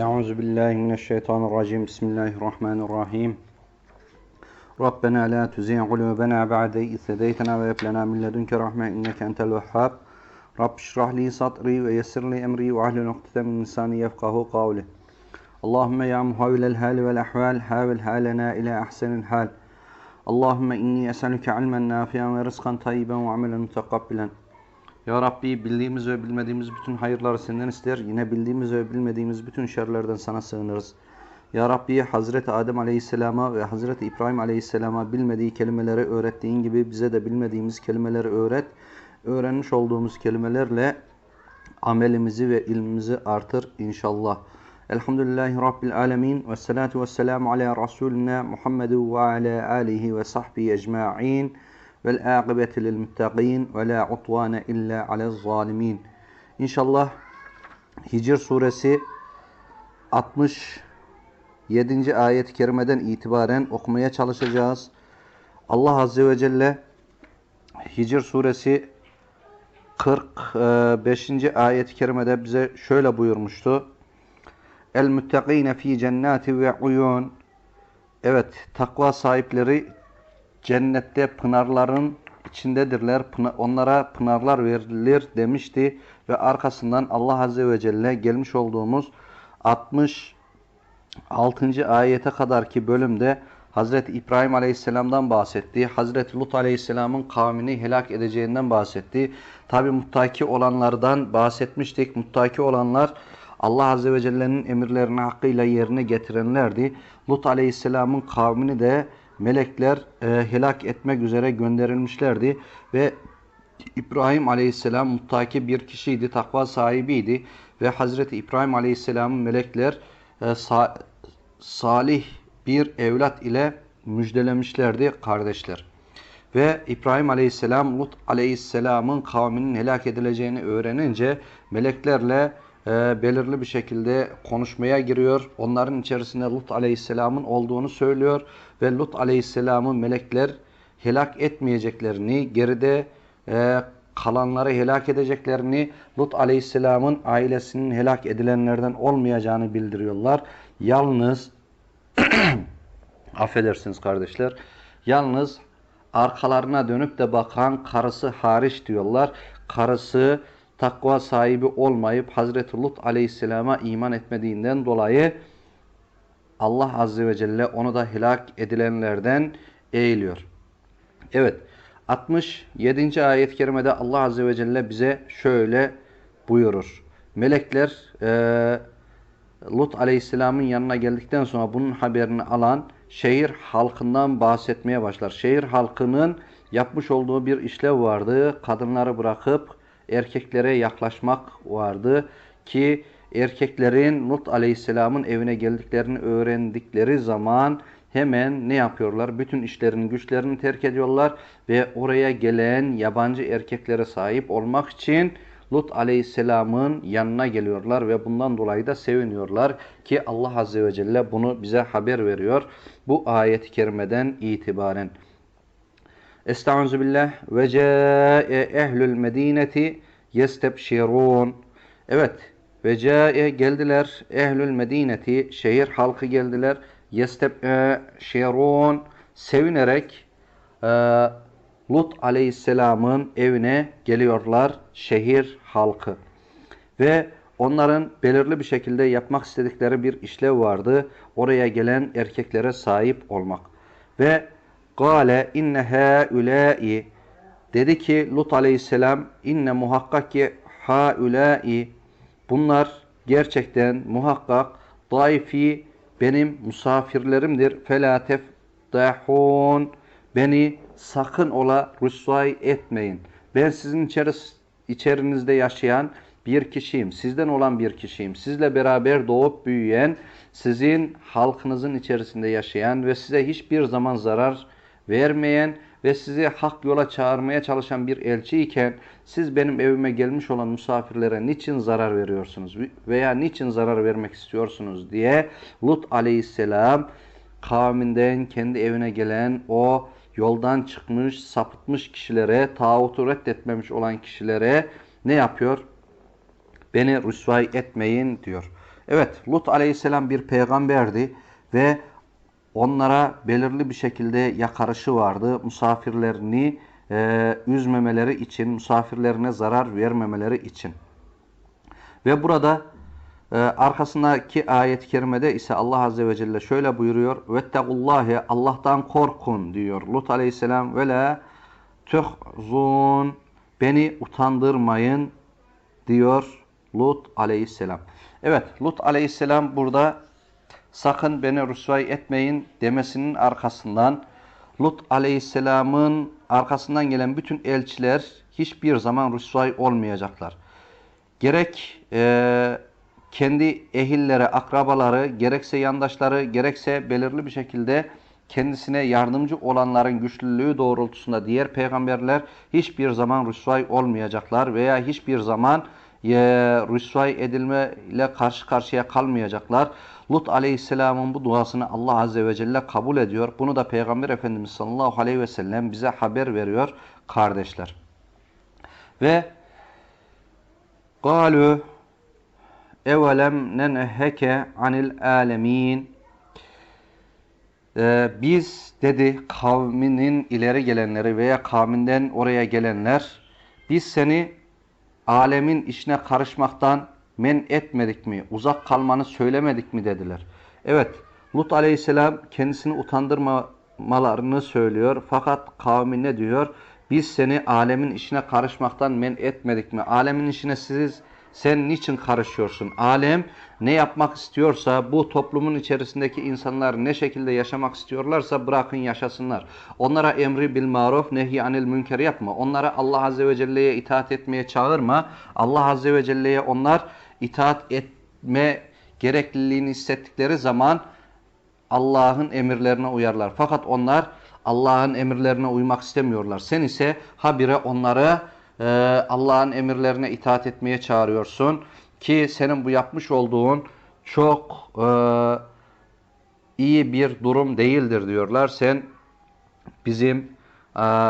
أعوذ بالله من الشيطان الرجيم. بسم الله الرحمن الرحيم. ربنا لا تزيع قلوبنا بعد إذ هديتنا وهب لنا من لدنك رحمة إنك أنت الوهاب. رب اشرح لي صدري ويسر لي أمري وأهل نقطة من لساني يفقه قولي. اللهم يا محاول الهال والأحوال حاول حالنا إلى أحسن الحال. اللهم إني أسألك علما نافعا ورزقا طيبا وعملا متقبلا. Ya Rabbi bildiğimiz ve bilmediğimiz bütün hayırları senden ister. Yine bildiğimiz ve bilmediğimiz bütün şerlerden sana sığınırız. Ya Rabbi Hazreti Adem Aleyhisselam'a ve Hazreti İbrahim Aleyhisselam'a bilmediği kelimeleri öğrettiğin gibi bize de bilmediğimiz kelimeleri öğret. Öğrenmiş olduğumuz kelimelerle amelimizi ve ilmimizi artır inşallah. Elhamdülillahi Rabbil Alemin ve salatu ve selamu ala Resulina Muhammedu ve ala alihi ve sahbihi ecma'in. Vel âgıbeti lil muttaqin ve la utvane illa alel zalimin. İnşallah Hicr suresi 67. ayet-i kerimeden itibaren okumaya çalışacağız. Allah Azze ve Celle Hicr suresi 45. ayet-i kerimede bize şöyle buyurmuştu. El müttakine fi cennati ve uyun. Evet, takva sahipleri cennette pınarların içindedirler. Onlara pınarlar verilir demişti. Ve arkasından Allah Azze ve Celle gelmiş olduğumuz 66. ayete kadar ki bölümde Hazreti İbrahim Aleyhisselam'dan bahsetti. Hazreti Lut Aleyhisselam'ın kavmini helak edeceğinden bahsetti. Tabi muttaki olanlardan bahsetmiştik. Muttaki olanlar Allah Azze ve Celle'nin emirlerini hakkıyla yerine getirenlerdi. Lut Aleyhisselam'ın kavmini de melekler e, helak etmek üzere gönderilmişlerdi ve İbrahim Aleyhisselam muttaki bir kişiydi, takva sahibiydi ve Hazreti İbrahim Aleyhisselam'ın melekler e, sa salih bir evlat ile müjdelemişlerdi kardeşler. Ve İbrahim Aleyhisselam Lut Aleyhisselam'ın kavminin helak edileceğini öğrenince meleklerle e, belirli bir şekilde konuşmaya giriyor. Onların içerisinde Lut Aleyhisselam'ın olduğunu söylüyor ve Lut Aleyhisselam'ı melekler helak etmeyeceklerini, geride e, kalanları helak edeceklerini, Lut Aleyhisselam'ın ailesinin helak edilenlerden olmayacağını bildiriyorlar. Yalnız affedersiniz kardeşler. Yalnız arkalarına dönüp de bakan karısı hariç diyorlar. Karısı takva sahibi olmayıp Hazreti Lut Aleyhisselam'a iman etmediğinden dolayı Allah Azze ve Celle onu da helak edilenlerden eğiliyor. Evet 67. ayet-i kerimede Allah Azze ve Celle bize şöyle buyurur. Melekler e, Lut Aleyhisselam'ın yanına geldikten sonra bunun haberini alan şehir halkından bahsetmeye başlar. Şehir halkının yapmış olduğu bir işlev vardı. Kadınları bırakıp erkeklere yaklaşmak vardı ki erkeklerin Lut Aleyhisselam'ın evine geldiklerini öğrendikleri zaman hemen ne yapıyorlar? Bütün işlerini, güçlerini terk ediyorlar ve oraya gelen yabancı erkeklere sahip olmak için Lut Aleyhisselam'ın yanına geliyorlar ve bundan dolayı da seviniyorlar ki Allah Azze ve Celle bunu bize haber veriyor bu ayet-i kerimeden itibaren. Estaizu billah ve ca'e ehlül medineti yestebşirun. Evet ve ca'e geldiler ehlül medineti şehir halkı geldiler yestebşirun sevinerek e, Lut aleyhisselamın evine geliyorlar şehir halkı. Ve onların belirli bir şekilde yapmak istedikleri bir işlev vardı. Oraya gelen erkeklere sahip olmak. Ve Gale inne haulâi dedi ki Lut aleyhisselam inne muhakkak ki haulâi bunlar gerçekten muhakkak daifi benim misafirlerimdir. Felâ tefdahûn beni sakın ola rüsvay etmeyin. Ben sizin içeris içerinizde yaşayan bir kişiyim. Sizden olan bir kişiyim. Sizle beraber doğup büyüyen, sizin halkınızın içerisinde yaşayan ve size hiçbir zaman zarar vermeyen ve sizi hak yola çağırmaya çalışan bir elçiyken siz benim evime gelmiş olan misafirlere niçin zarar veriyorsunuz veya niçin zarar vermek istiyorsunuz diye Lut aleyhisselam kavminden kendi evine gelen o yoldan çıkmış, sapıtmış kişilere, tağutu reddetmemiş olan kişilere ne yapıyor? Beni rüsvay etmeyin diyor. Evet, Lut aleyhisselam bir peygamberdi ve onlara belirli bir şekilde yakarışı vardı. Misafirlerini e, üzmemeleri için, misafirlerine zarar vermemeleri için. Ve burada e, arkasındaki ayet-i kerimede ise Allah Azze ve Celle şöyle buyuruyor. Vettegullahi Allah'tan korkun diyor Lut aleyhisselam ve la tuhzun beni utandırmayın diyor Lut aleyhisselam. Evet Lut aleyhisselam burada sakın beni rüsvay etmeyin demesinin arkasından Lut aleyhisselamın arkasından gelen bütün elçiler hiçbir zaman rüsvay olmayacaklar. Gerek e, kendi ehilleri, akrabaları, gerekse yandaşları, gerekse belirli bir şekilde kendisine yardımcı olanların güçlülüğü doğrultusunda diğer peygamberler hiçbir zaman rüsvay olmayacaklar veya hiçbir zaman rüsvay edilme ile karşı karşıya kalmayacaklar. Lut aleyhisselamın bu duasını Allah azze ve celle kabul ediyor. Bunu da Peygamber Efendimiz sallallahu aleyhi ve sellem bize haber veriyor kardeşler. Ve قالوا evelem nenheke anil alemin ee, biz dedi kavminin ileri gelenleri veya kavminden oraya gelenler biz seni alemin işine karışmaktan men etmedik mi? Uzak kalmanı söylemedik mi dediler. Evet Lut aleyhisselam kendisini utandırmamalarını söylüyor. Fakat kavmi ne diyor? Biz seni alemin işine karışmaktan men etmedik mi? Alemin işine siz sen niçin karışıyorsun? Alem ne yapmak istiyorsa bu toplumun içerisindeki insanlar ne şekilde yaşamak istiyorlarsa bırakın yaşasınlar. Onlara emri bil maruf nehi anil münker yapma. Onlara Allah Azze ve Celle'ye itaat etmeye çağırma. Allah Azze ve Celle'ye onlar itaat etme gerekliliğini hissettikleri zaman Allah'ın emirlerine uyarlar. Fakat onlar Allah'ın emirlerine uymak istemiyorlar. Sen ise habire onları e, Allah'ın emirlerine itaat etmeye çağırıyorsun. Ki senin bu yapmış olduğun çok e, iyi bir durum değildir diyorlar. Sen bizim e,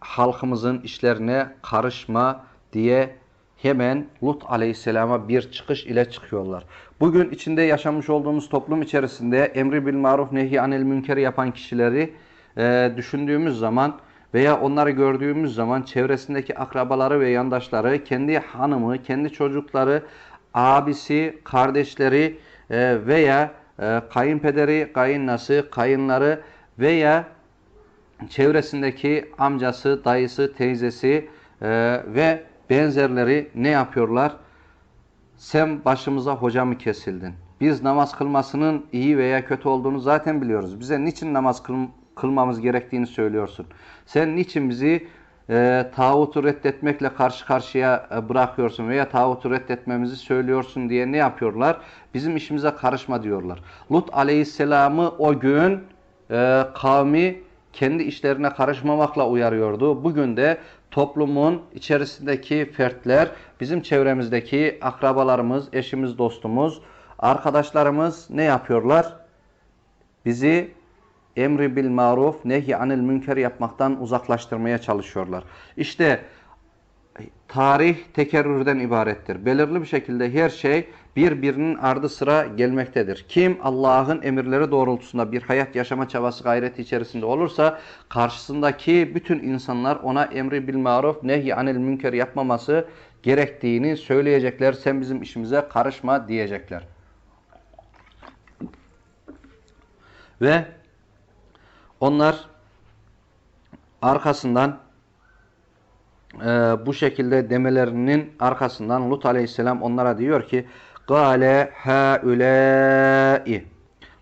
halkımızın işlerine karışma diye hemen Lut aleyhisselama bir çıkış ile çıkıyorlar. Bugün içinde yaşamış olduğumuz toplum içerisinde emri bil maruf nehi anil münkeri yapan kişileri e, düşündüğümüz zaman veya onları gördüğümüz zaman çevresindeki akrabaları ve yandaşları, kendi hanımı, kendi çocukları, abisi, kardeşleri e, veya e, kayınpederi, kayınnası, kayınları veya çevresindeki amcası, dayısı, teyzesi e, ve benzerleri ne yapıyorlar? Sen başımıza hoca mı kesildin? Biz namaz kılmasının iyi veya kötü olduğunu zaten biliyoruz. Bize niçin namaz kıl, kılmamız gerektiğini söylüyorsun. Sen niçin bizi e, tağutu reddetmekle karşı karşıya e, bırakıyorsun veya tağutu reddetmemizi söylüyorsun diye ne yapıyorlar? Bizim işimize karışma diyorlar. Lut aleyhisselamı o gün e, kavmi kendi işlerine karışmamakla uyarıyordu. Bugün de toplumun içerisindeki fertler, bizim çevremizdeki akrabalarımız, eşimiz, dostumuz, arkadaşlarımız ne yapıyorlar? Bizi emri bil maruf, nehy anil münker yapmaktan uzaklaştırmaya çalışıyorlar. İşte tarih tekerrürden ibarettir. Belirli bir şekilde her şey birbirinin ardı sıra gelmektedir. Kim Allah'ın emirleri doğrultusunda bir hayat yaşama çabası gayreti içerisinde olursa karşısındaki bütün insanlar ona emri bil maruf nehy anil münker yapmaması gerektiğini söyleyecekler. Sen bizim işimize karışma diyecekler. Ve onlar arkasından e, bu şekilde demelerinin arkasından Lut aleyhisselam onlara diyor ki Gale haulâi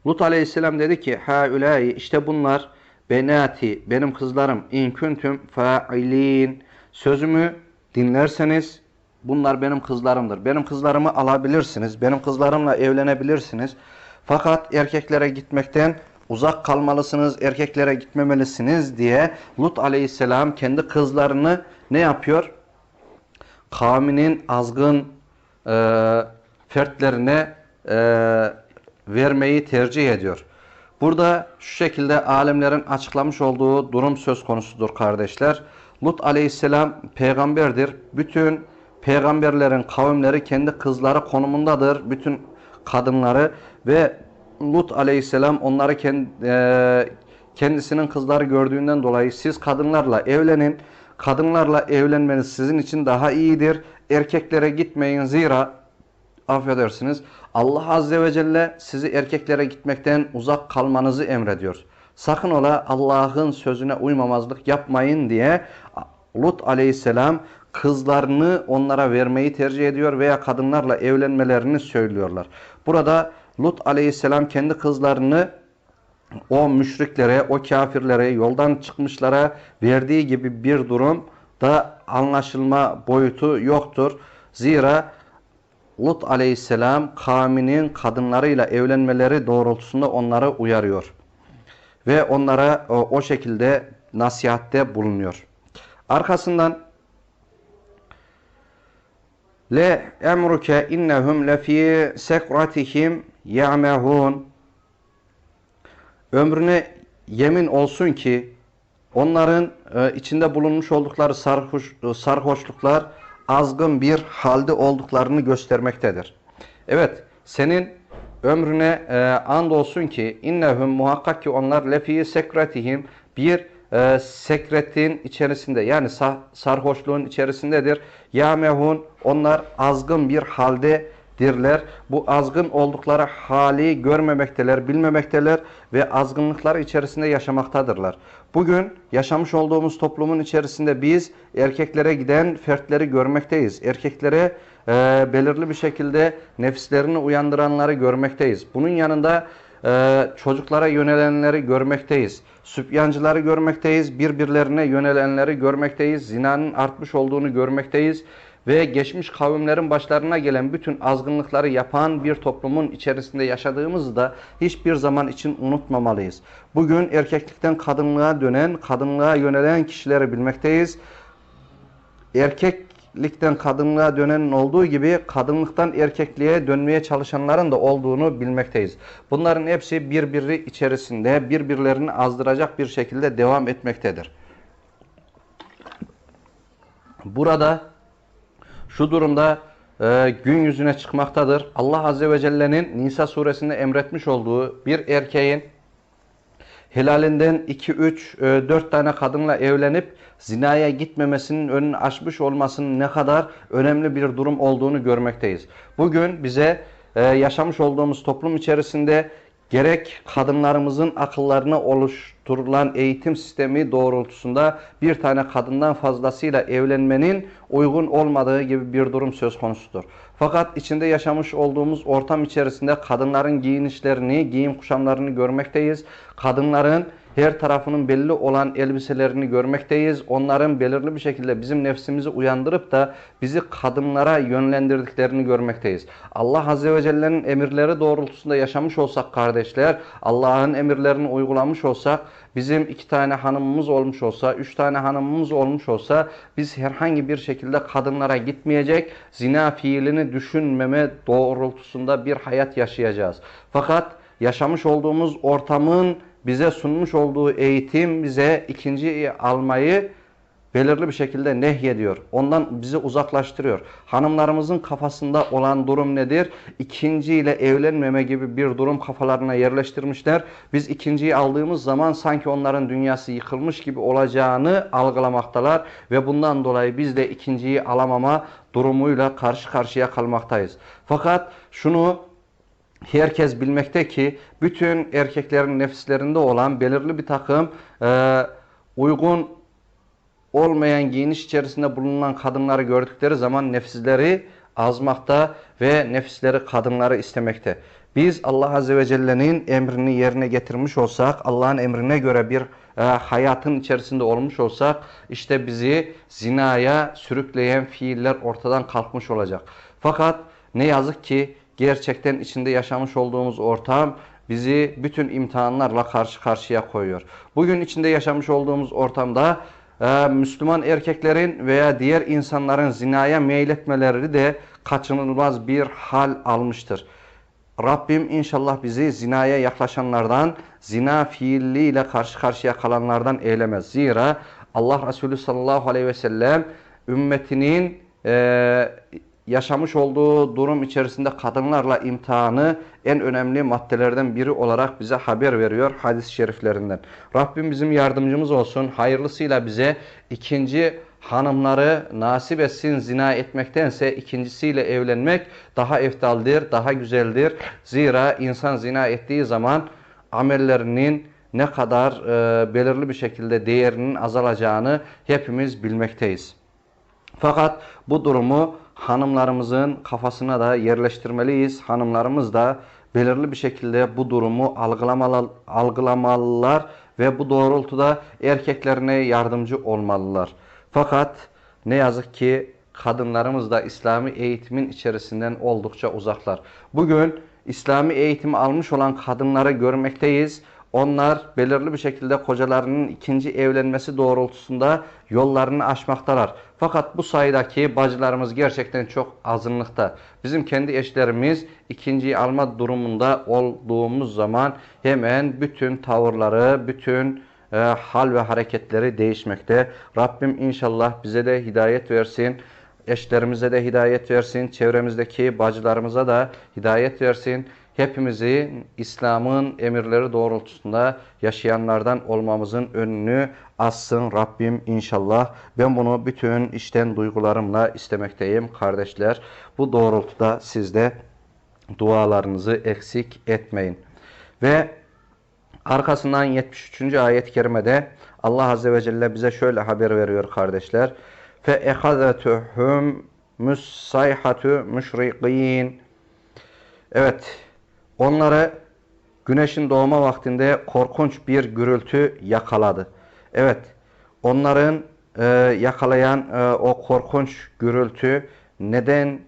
Lut aleyhisselam dedi ki haulâi işte bunlar benati benim kızlarım in kuntum fa'ilin sözümü dinlerseniz bunlar benim kızlarımdır. Benim kızlarımı alabilirsiniz. Benim kızlarımla evlenebilirsiniz. Fakat erkeklere gitmekten uzak kalmalısınız, erkeklere gitmemelisiniz diye Lut aleyhisselam kendi kızlarını ne yapıyor? Kavminin azgın e, fertlerine e, vermeyi tercih ediyor. Burada şu şekilde alemlerin açıklamış olduğu durum söz konusudur kardeşler. Lut aleyhisselam peygamberdir. Bütün peygamberlerin kavimleri kendi kızları konumundadır. Bütün kadınları ve Lut aleyhisselam onları e, kendisinin kızları gördüğünden dolayı siz kadınlarla evlenin. Kadınlarla evlenmeniz sizin için daha iyidir. Erkeklere gitmeyin zira affedersiniz. Allah Azze ve Celle sizi erkeklere gitmekten uzak kalmanızı emrediyor. Sakın ola Allah'ın sözüne uymamazlık yapmayın diye Lut aleyhisselam kızlarını onlara vermeyi tercih ediyor veya kadınlarla evlenmelerini söylüyorlar. Burada Lut aleyhisselam kendi kızlarını o müşriklere, o kafirlere, yoldan çıkmışlara verdiği gibi bir durum da anlaşılma boyutu yoktur. Zira Lut aleyhisselam kavminin kadınlarıyla evlenmeleri doğrultusunda onları uyarıyor. Ve onlara o, o şekilde nasihatte bulunuyor. Arkasından Le emruke innehum lefi sekratihim ya'mehun Ömrüne yemin olsun ki onların e, içinde bulunmuş oldukları sarhoş, sarhoşluklar azgın bir halde olduklarını göstermektedir. Evet, senin ömrüne e, and olsun ki innehum muhakkak ki onlar lefi sekretihim bir e, sekretin içerisinde yani sarhoşluğun içerisindedir. Yamehun onlar azgın bir haldedirler. Bu azgın oldukları hali görmemekteler, bilmemekteler ve azgınlıklar içerisinde yaşamaktadırlar. Bugün yaşamış olduğumuz toplumun içerisinde biz erkeklere giden fertleri görmekteyiz. Erkeklere e, belirli bir şekilde nefislerini uyandıranları görmekteyiz. Bunun yanında e, çocuklara yönelenleri görmekteyiz. Sübyancıları görmekteyiz. Birbirlerine yönelenleri görmekteyiz. Zinanın artmış olduğunu görmekteyiz. Ve geçmiş kavimlerin başlarına gelen bütün azgınlıkları yapan bir toplumun içerisinde yaşadığımızı da hiçbir zaman için unutmamalıyız. Bugün erkeklikten kadınlığa dönen, kadınlığa yönelen kişileri bilmekteyiz. Erkeklikten kadınlığa dönenin olduğu gibi kadınlıktan erkekliğe dönmeye çalışanların da olduğunu bilmekteyiz. Bunların hepsi birbiri içerisinde birbirlerini azdıracak bir şekilde devam etmektedir. Burada şu durumda e, gün yüzüne çıkmaktadır. Allah Azze ve Celle'nin Nisa suresinde emretmiş olduğu bir erkeğin helalinden 2, 3, 4 tane kadınla evlenip zinaya gitmemesinin önünü açmış olmasının ne kadar önemli bir durum olduğunu görmekteyiz. Bugün bize e, yaşamış olduğumuz toplum içerisinde gerek kadınlarımızın akıllarına oluşturulan eğitim sistemi doğrultusunda bir tane kadından fazlasıyla evlenmenin uygun olmadığı gibi bir durum söz konusudur. Fakat içinde yaşamış olduğumuz ortam içerisinde kadınların giyinişlerini, giyim kuşamlarını görmekteyiz. Kadınların her tarafının belli olan elbiselerini görmekteyiz. Onların belirli bir şekilde bizim nefsimizi uyandırıp da bizi kadınlara yönlendirdiklerini görmekteyiz. Allah Azze ve Celle'nin emirleri doğrultusunda yaşamış olsak kardeşler, Allah'ın emirlerini uygulamış olsak, bizim iki tane hanımımız olmuş olsa, üç tane hanımımız olmuş olsa biz herhangi bir şekilde kadınlara gitmeyecek, zina fiilini düşünmeme doğrultusunda bir hayat yaşayacağız. Fakat yaşamış olduğumuz ortamın bize sunmuş olduğu eğitim bize ikinci almayı belirli bir şekilde nehyediyor. Ondan bizi uzaklaştırıyor. Hanımlarımızın kafasında olan durum nedir? İkinciyle evlenmeme gibi bir durum kafalarına yerleştirmişler. Biz ikinciyi aldığımız zaman sanki onların dünyası yıkılmış gibi olacağını algılamaktalar ve bundan dolayı biz de ikinciyi alamama durumuyla karşı karşıya kalmaktayız. Fakat şunu herkes bilmekte ki bütün erkeklerin nefislerinde olan belirli bir takım e, uygun olmayan giyiniş içerisinde bulunan kadınları gördükleri zaman nefisleri azmakta ve nefisleri kadınları istemekte. Biz Allah Azze ve Celle'nin emrini yerine getirmiş olsak, Allah'ın emrine göre bir e, hayatın içerisinde olmuş olsak, işte bizi zinaya sürükleyen fiiller ortadan kalkmış olacak. Fakat ne yazık ki gerçekten içinde yaşamış olduğumuz ortam bizi bütün imtihanlarla karşı karşıya koyuyor. Bugün içinde yaşamış olduğumuz ortamda e, Müslüman erkeklerin veya diğer insanların zinaya meyletmeleri de kaçınılmaz bir hal almıştır. Rabbim inşallah bizi zinaya yaklaşanlardan, zina fiilliyle karşı karşıya kalanlardan eylemez. Zira Allah Resulü sallallahu aleyhi ve sellem ümmetinin e, yaşamış olduğu durum içerisinde kadınlarla imtihanı en önemli maddelerden biri olarak bize haber veriyor hadis-i şeriflerinden. Rabbim bizim yardımcımız olsun. Hayırlısıyla bize ikinci hanımları nasip etsin zina etmektense ikincisiyle evlenmek daha eftaldir, daha güzeldir. Zira insan zina ettiği zaman amellerinin ne kadar e, belirli bir şekilde değerinin azalacağını hepimiz bilmekteyiz. Fakat bu durumu hanımlarımızın kafasına da yerleştirmeliyiz. Hanımlarımız da belirli bir şekilde bu durumu algılamalı, algılamalılar ve bu doğrultuda erkeklerine yardımcı olmalılar. Fakat ne yazık ki kadınlarımız da İslami eğitimin içerisinden oldukça uzaklar. Bugün İslami eğitimi almış olan kadınları görmekteyiz. Onlar belirli bir şekilde kocalarının ikinci evlenmesi doğrultusunda yollarını aşmaktalar. Fakat bu sayıdaki bacılarımız gerçekten çok azınlıkta. Bizim kendi eşlerimiz ikinciyi alma durumunda olduğumuz zaman hemen bütün tavırları, bütün e, hal ve hareketleri değişmekte. Rabbim inşallah bize de hidayet versin. Eşlerimize de hidayet versin. Çevremizdeki bacılarımıza da hidayet versin Hepimizi İslam'ın emirleri doğrultusunda yaşayanlardan olmamızın önünü assın Rabbim inşallah. Ben bunu bütün içten duygularımla istemekteyim kardeşler. Bu doğrultuda siz de dualarınızı eksik etmeyin. Ve Arkasından 73. ayet-i kerimede Allah Azze ve Celle bize şöyle haber veriyor kardeşler. فَاَخَذَتُهُمْ مُسَّيْحَةُ مُشْرِقِينَ Evet, onları güneşin doğma vaktinde korkunç bir gürültü yakaladı. Evet, onların e, yakalayan e, o korkunç gürültü neden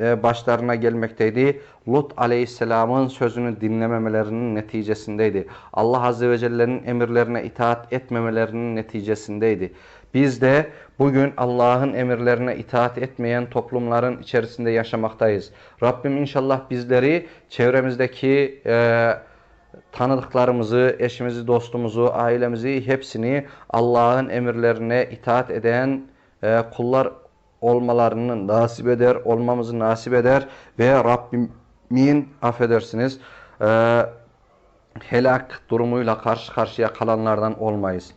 e, başlarına gelmekteydi. Lut aleyhisselamın sözünü dinlememelerinin neticesindeydi. Allah azze ve celle'nin emirlerine itaat etmemelerinin neticesindeydi. Biz de bugün Allah'ın emirlerine itaat etmeyen toplumların içerisinde yaşamaktayız. Rabbim inşallah bizleri çevremizdeki e, tanıdıklarımızı, eşimizi, dostumuzu, ailemizi hepsini Allah'ın emirlerine itaat eden e, kullar olmalarını nasip eder, olmamızı nasip eder ve Rabbimin affedersiniz e, helak durumuyla karşı karşıya kalanlardan olmayız.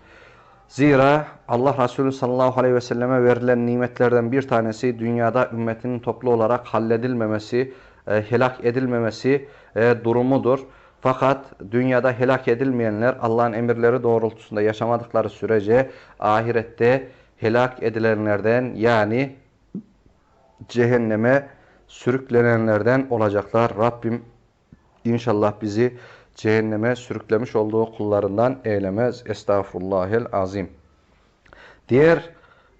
Zira Allah Resulü sallallahu aleyhi ve selleme verilen nimetlerden bir tanesi dünyada ümmetinin toplu olarak halledilmemesi, e, helak edilmemesi e, durumudur. Fakat dünyada helak edilmeyenler Allah'ın emirleri doğrultusunda yaşamadıkları sürece ahirette helak edilenlerden yani cehenneme sürüklenenlerden olacaklar. Rabbim inşallah bizi cehenneme sürüklemiş olduğu kullarından eylemez. Estağfurullahel azim. Diğer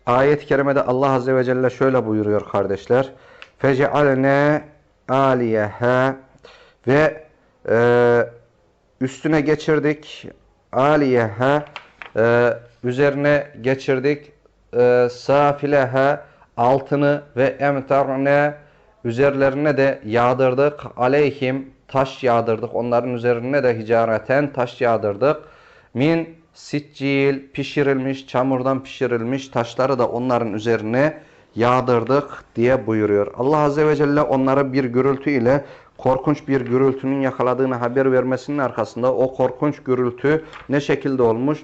ayet-i kerimede Allah Azze ve Celle şöyle buyuruyor kardeşler. Fecealne aliyeha ve e, üstüne geçirdik aliyeha e, üzerine geçirdik e, safileha altını ve emtarne üzerlerine de yağdırdık aleyhim taş yağdırdık onların üzerine de hicareten taş yağdırdık min siccil pişirilmiş çamurdan pişirilmiş taşları da onların üzerine yağdırdık diye buyuruyor. Allah Azze ve Celle onlara bir gürültü ile korkunç bir gürültünün yakaladığını haber vermesinin arkasında o korkunç gürültü ne şekilde olmuş?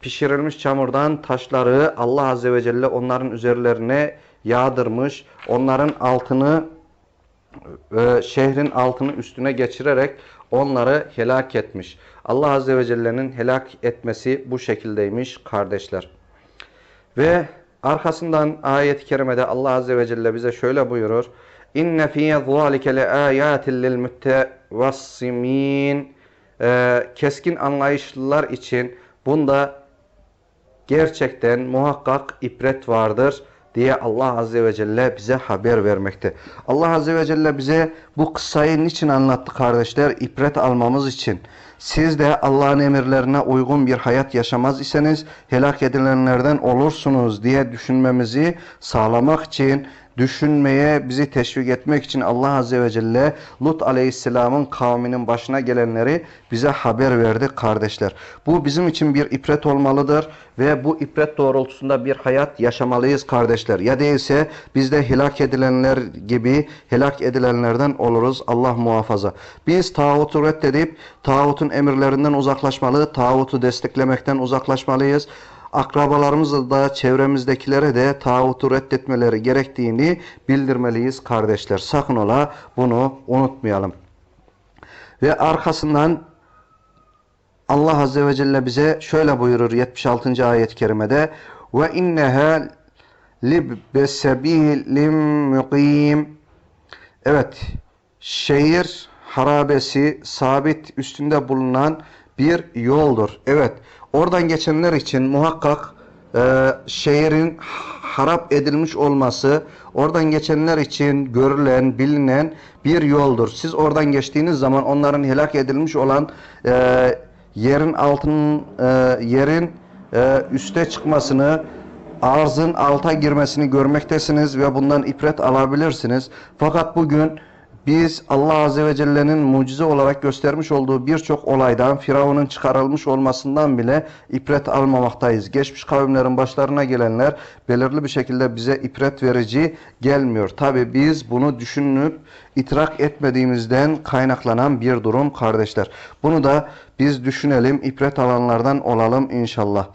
Pişirilmiş çamurdan taşları Allah Azze ve Celle onların üzerlerine yağdırmış. Onların altını e, şehrin altını üstüne geçirerek onları helak etmiş. Allah Azze ve Celle'nin helak etmesi bu şekildeymiş kardeşler. Ve arkasından ayet-i kerimede Allah Azze ve Celle bize şöyle buyurur. İnne fî zâlike le âyâtin lil müttevassimin e, keskin anlayışlılar için bunda gerçekten muhakkak ibret vardır diye Allah Azze ve Celle bize haber vermekte. Allah Azze ve Celle bize bu kıssayı niçin anlattı kardeşler? İbret almamız için. Siz de Allah'ın emirlerine uygun bir hayat yaşamaz iseniz helak edilenlerden olursunuz diye düşünmemizi sağlamak için düşünmeye bizi teşvik etmek için Allah Azze ve Celle Lut Aleyhisselam'ın kavminin başına gelenleri bize haber verdi kardeşler. Bu bizim için bir ibret olmalıdır ve bu ibret doğrultusunda bir hayat yaşamalıyız kardeşler. Ya değilse biz de helak edilenler gibi helak edilenlerden oluruz Allah muhafaza. Biz tağutu reddedip tağutun emirlerinden uzaklaşmalı, tağutu desteklemekten uzaklaşmalıyız akrabalarımızla da çevremizdekilere de tağutu reddetmeleri gerektiğini bildirmeliyiz kardeşler. Sakın ola bunu unutmayalım. Ve arkasından Allah Azze ve Celle bize şöyle buyurur 76. ayet-i kerimede ve inneha libesabilim muqim Evet, şehir harabesi sabit üstünde bulunan bir yoldur. Evet, oradan geçenler için muhakkak e, şehrin harap edilmiş olması oradan geçenler için görülen, bilinen bir yoldur. Siz oradan geçtiğiniz zaman onların helak edilmiş olan e, yerin altın e, yerin e, üste çıkmasını arzın alta girmesini görmektesiniz ve bundan ibret alabilirsiniz. Fakat bugün biz Allah Azze ve Celle'nin mucize olarak göstermiş olduğu birçok olaydan, Firavun'un çıkarılmış olmasından bile ibret almamaktayız. Geçmiş kavimlerin başlarına gelenler belirli bir şekilde bize ibret verici gelmiyor. Tabi biz bunu düşünüp itirak etmediğimizden kaynaklanan bir durum kardeşler. Bunu da biz düşünelim, ibret alanlardan olalım inşallah.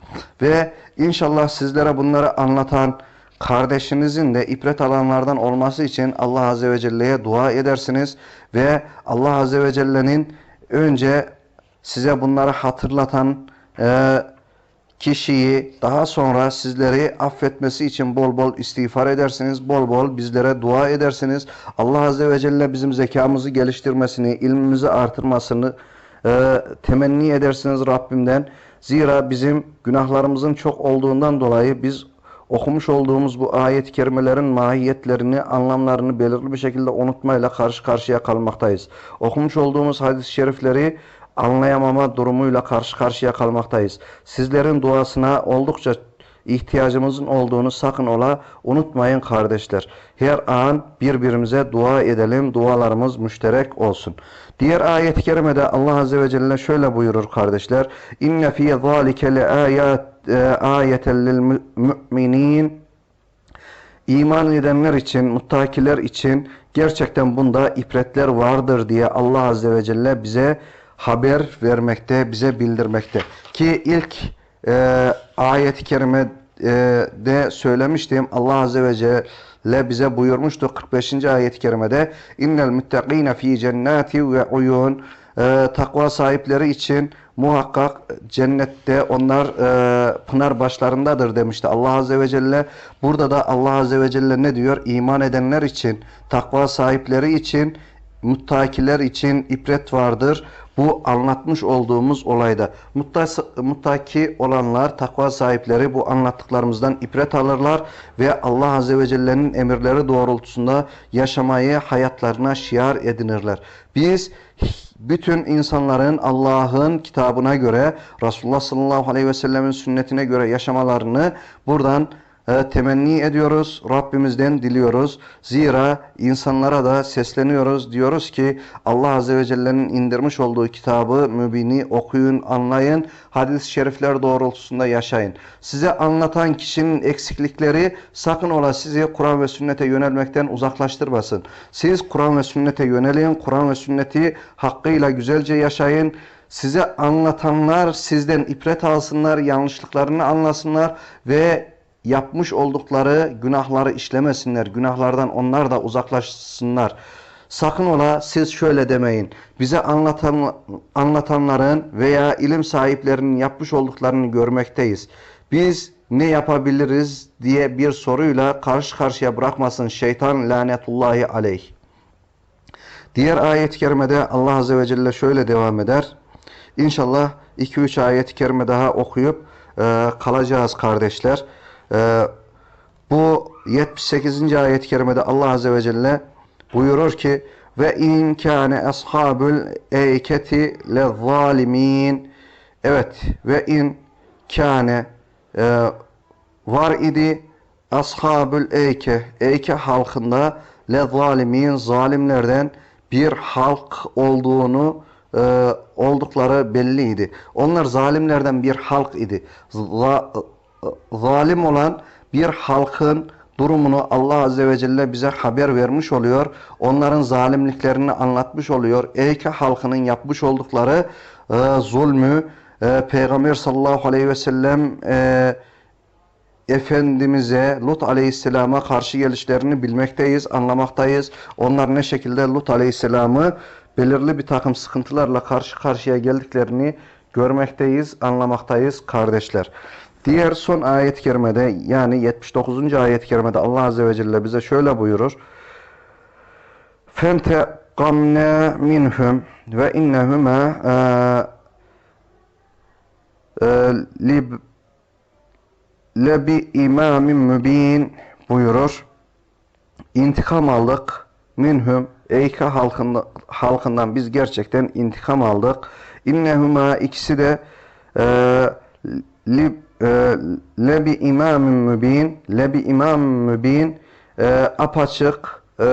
Ve inşallah sizlere bunları anlatan, kardeşinizin de ibret alanlardan olması için Allah Azze ve Celle'ye dua edersiniz ve Allah Azze ve Celle'nin önce size bunları hatırlatan e, kişiyi daha sonra sizleri affetmesi için bol bol istiğfar edersiniz. Bol bol bizlere dua edersiniz. Allah Azze ve Celle bizim zekamızı geliştirmesini, ilmimizi artırmasını e, temenni edersiniz Rabbimden. Zira bizim günahlarımızın çok olduğundan dolayı biz okumuş olduğumuz bu ayet-i kerimelerin mahiyetlerini, anlamlarını belirli bir şekilde unutmayla karşı karşıya kalmaktayız. Okumuş olduğumuz hadis-i şerifleri anlayamama durumuyla karşı karşıya kalmaktayız. Sizlerin duasına oldukça ihtiyacımızın olduğunu sakın ola unutmayın kardeşler. Her an birbirimize dua edelim, dualarımız müşterek olsun. Diğer ayet-i kerimede Allah Azze ve Celle şöyle buyurur kardeşler. İnne fî zâlike le âyât ayeten lil müminin iman edenler için, muttakiler için gerçekten bunda ibretler vardır diye Allah Azze ve Celle bize haber vermekte, bize bildirmekte. Ki ilk e, ayet-i kerime e, söylemiştim. Allah Azze ve Celle bize buyurmuştu 45. ayet-i kerimede innel muttakine fi cennati ve uyun e, takva sahipleri için muhakkak cennette onlar e, pınar başlarındadır demişti Allah Azze ve Celle. Burada da Allah Azze ve Celle ne diyor? İman edenler için, takva sahipleri için, muttakiler için ibret vardır. Bu anlatmış olduğumuz olayda. Muttaki olanlar, takva sahipleri bu anlattıklarımızdan ibret alırlar ve Allah Azze ve Celle'nin emirleri doğrultusunda yaşamayı hayatlarına şiar edinirler. Biz bütün insanların Allah'ın kitabına göre Resulullah sallallahu aleyhi ve sellemin sünnetine göre yaşamalarını buradan temenni ediyoruz. Rabbimizden diliyoruz. Zira insanlara da sesleniyoruz. Diyoruz ki Allah Azze ve Celle'nin indirmiş olduğu kitabı mübini okuyun, anlayın. Hadis-i şerifler doğrultusunda yaşayın. Size anlatan kişinin eksiklikleri sakın ola sizi Kur'an ve sünnete yönelmekten uzaklaştırmasın. Siz Kur'an ve sünnete yönelin. Kur'an ve sünneti hakkıyla güzelce yaşayın size anlatanlar sizden ibret alsınlar, yanlışlıklarını anlasınlar ve yapmış oldukları günahları işlemesinler. Günahlardan onlar da uzaklaşsınlar. Sakın ola siz şöyle demeyin. Bize anlatan, anlatanların veya ilim sahiplerinin yapmış olduklarını görmekteyiz. Biz ne yapabiliriz diye bir soruyla karşı karşıya bırakmasın şeytan lanetullahi aleyh. Diğer ayet-i kerimede Allah Azze ve Celle şöyle devam eder. İnşallah 2-3 ayet-i kerime daha okuyup e, kalacağız kardeşler. Ee, bu 78. ayet-i kerimede Allah Azze ve Celle buyurur ki ve in kâne ashabul eyketi le zalimin evet ve in kâne e, var idi ashabül eyke, eyke halkında le zalimin, zalimlerden bir halk olduğunu e, oldukları belliydi. Onlar zalimlerden bir halk idi. Za- zalim olan bir halkın durumunu Allah Azze ve Celle bize haber vermiş oluyor. Onların zalimliklerini anlatmış oluyor. Eyke halkının yapmış oldukları e, zulmü e, Peygamber sallallahu aleyhi ve sellem e, Efendimiz'e Lut Aleyhisselam'a karşı gelişlerini bilmekteyiz, anlamaktayız. Onlar ne şekilde Lut Aleyhisselam'ı belirli bir takım sıkıntılarla karşı karşıya geldiklerini görmekteyiz, anlamaktayız kardeşler. Diğer son ayet-i kerimede yani 79. ayet-i kerimede Allah Azze ve Celle bize şöyle buyurur. فَانْتَقَمْنَا مِنْهُمْ وَاِنَّهُمَا lib lebi imamin mübin buyurur. İntikam aldık minhum Eyke halkında, halkından biz gerçekten intikam aldık. İnnehuma ikisi de e, lib, e, lebi imamin mübin lebi imamin mübin e, apaçık e,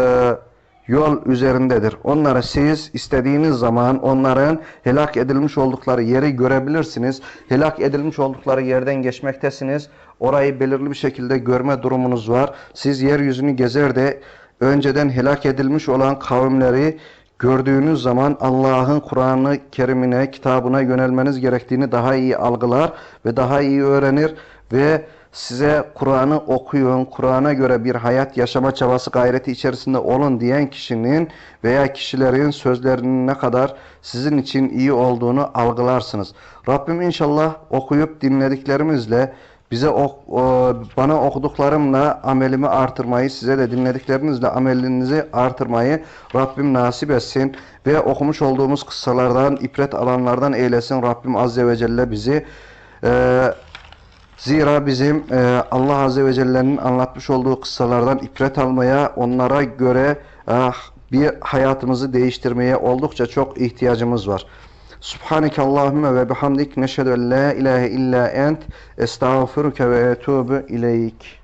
yol üzerindedir. Onları siz istediğiniz zaman onların helak edilmiş oldukları yeri görebilirsiniz. Helak edilmiş oldukları yerden geçmektesiniz. Orayı belirli bir şekilde görme durumunuz var. Siz yeryüzünü gezer de önceden helak edilmiş olan kavimleri gördüğünüz zaman Allah'ın Kur'an-ı Kerim'ine, kitabına yönelmeniz gerektiğini daha iyi algılar ve daha iyi öğrenir ve size Kur'an'ı okuyun, Kur'an'a göre bir hayat yaşama çabası gayreti içerisinde olun diyen kişinin veya kişilerin sözlerinin ne kadar sizin için iyi olduğunu algılarsınız. Rabbim inşallah okuyup dinlediklerimizle bize ok, o, bana okuduklarımla amelimi artırmayı, size de dinlediklerinizle amelinizi artırmayı Rabbim nasip etsin ve okumuş olduğumuz kıssalardan, ibret alanlardan eylesin Rabbim Azze ve Celle bizi. Ee, Zira bizim e, Allah Azze ve Celle'nin anlatmış olduğu kıssalardan ibret almaya, onlara göre e, bir hayatımızı değiştirmeye oldukça çok ihtiyacımız var. Subhaneke Allahümme ve bihamdik neşhedü en la ilahe illa ent estağfiruke ve etubu ileyk.